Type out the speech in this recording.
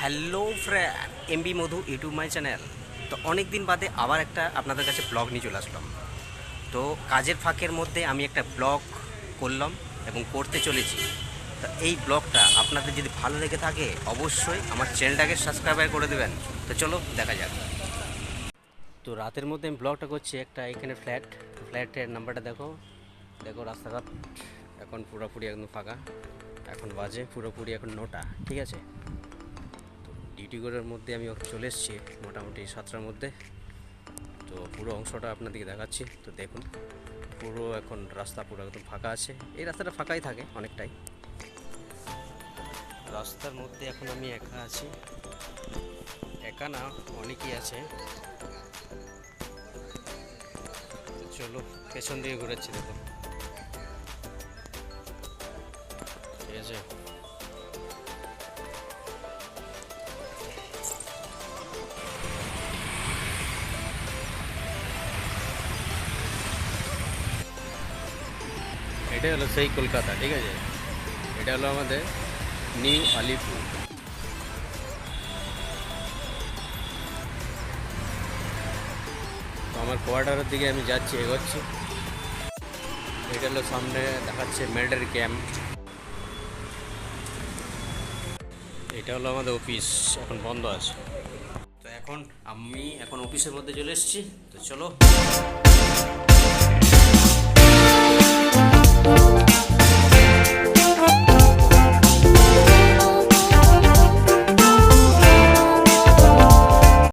Hello friend MB Madhu YouTube my channel. তো অনেক দিন বাদে আবার একটা আপনাদের কাছে ব্লগ নিয়ে চলে আসলাম। তো কাজের ফাঁকের মধ্যে আমি একটা ব্লগ করলাম এবং করতে চলেছি। তো এই ব্লগটা আপনাদের যদি ভালো লেগে থাকে, অবশ্যই আমার চ্যানেলটাকে সাবস্ক্রাইব করে দেবেন। তো চলো দেখা যাক। তো রাতের মধ্যে আমি ব্লগটা করছি একটা এখানে ফ্ল্যাট। ফ্ল্যাটের নাম্বারটা দেখো। দেখো রাস্তাঘাট এখন পুরোপুরি একদম ফাঁকা। এখন বাজে পুরোপুরি এখন নটা, ঠিক আছে? ডিউটি মধ্যে আমি চলে এসেছি, মোটামুটি সাতটার মধ্যে। তো পুরো অংশটা আপনাদেরকে দেখাচ্ছি। তো দেখুন, পুরো এখন রাস্তা পুরো একদম ফাঁকা আছে। এই রাস্তাটা ফাঁকাই থাকে অনেকটাই। রাস্তার মধ্যে এখন আমি একা আছি। একা না, অনেকেই আছে। চলো, পেছন দিকে ঘুরেছি দেখুন। ঠিক আছে এটা হলো সেই কলকাতা, ঠিক আছে? এটা হলো আমাদের নিউ আলিপুর। আমার কোয়ার্টারের দিকে আমি যাচ্ছি, এগোচ্ছি। এটা হলো সামনে দেখাচ্ছে মিলিটারি ক্যাম্প। এটা হলো আমাদের অফিস, এখন বন্ধ আছে। তো এখন আমি এখন অফিসের মধ্যে চলে এসেছি, তো চলো।